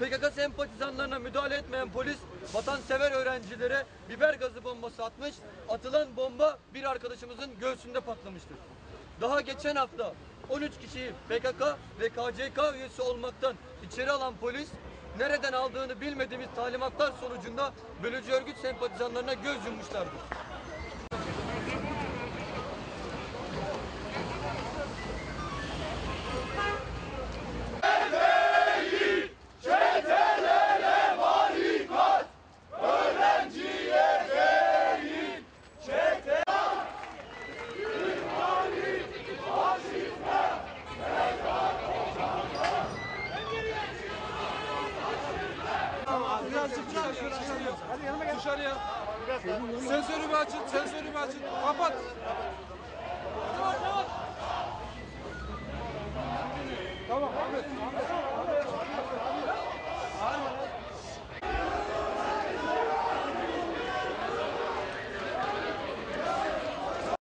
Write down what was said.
PKK sempatizanlarına müdahale etmeyen polis vatansever öğrencilere biber gazı bombası atmış. Atılan bomba bir arkadaşımızın göğsünde patlamıştır. Daha geçen hafta 13 kişiyi PKK ve KCK üyesi olmaktan içeri alan polis nereden aldığını bilmediğimiz talimatlar sonucunda bölücü örgüt sempatizanlarına göz yummuşlardır. Yanıma gel. Dışarıya. Sensörümü açın, sensörümü açın. Kapat. Tamam Ahmet. Ahmet.